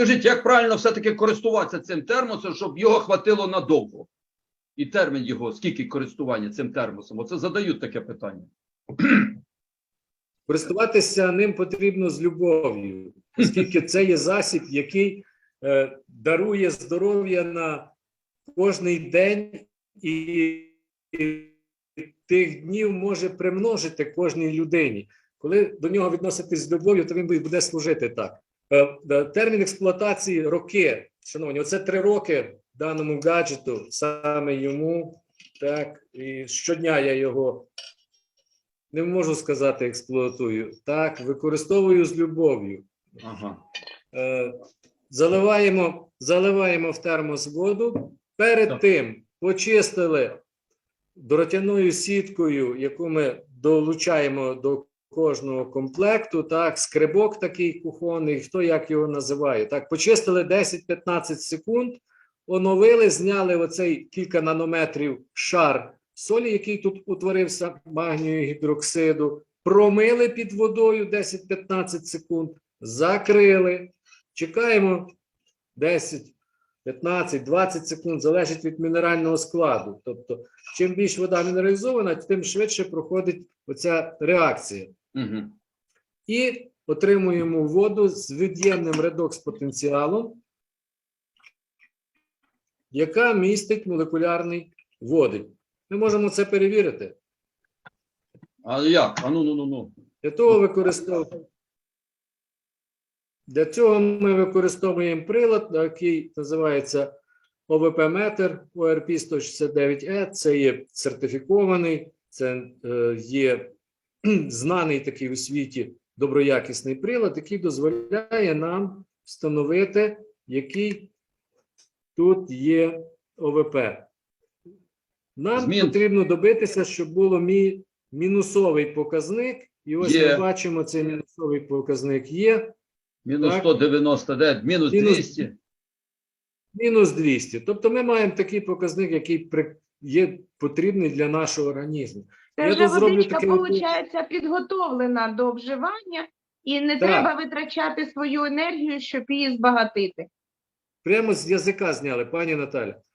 скажіть, як правильно все-таки користуватися цим термосом, щоб його хватило надовго? І термін його, скільки користування цим термосом? Оце задають таке питання. Користуватися ним потрібно з любов'ю, оскільки це є засіб, який е, дарує здоров'я на кожний день і, тих днів може примножити кожній людині. Коли до нього відноситись з любов'ю, то він буде служити так. Е, термін експлуатації роки, шановні, оце три роки даному гаджету, саме йому. Так, і щодня я його не можу сказати експлуатую. Так, використовую з любов'ю. Ага. Е, заливаємо, заливаємо в термос воду. Перед Так. тим почистили дротяною сіткою, яку ми долучаємо до кожного комплекту. Так, скрибок такий кухонний, хто як його називає. Так, почистили 10-15 секунд, оновили, зняли оцей кілька нанометрів шар солі, який тут утворився магнію гідроксиду, промили під водою 10-15 секунд, закрили. Чекаємо 10, 15, 20 секунд, залежить від мінерального складу. Тобто, чим більш вода мінералізована, тим швидше проходить оця реакція. Угу. І отримуємо воду з від'ємним редокс-потенціалом, яка містить молекулярний водень. Ми можемо це перевірити. А як? А ну ну ну ну. Для того використовуємо. Для цього ми використовуємо прилад, який називається ОВП-метр ОРП 169Е. Це є сертифікований, це е, є знаний такий у світі доброякісний прилад, який дозволяє нам встановити, який тут є ОВП. Нам Змін. потрібно добитися, щоб було мі, мінусовий показник. І ось Є. ми бачимо, цей мінусовий показник є. Мінус Так. 199, мінус Мінус 200. Мінус 200. Тобто ми маємо такий показник, який є потрібний для нашого організму. Це вже водичка, виходить, підготовлена до вживання, і не Так. треба витрачати свою енергію, щоб її збагатити. Прямо з язика зняли, пані Наталя.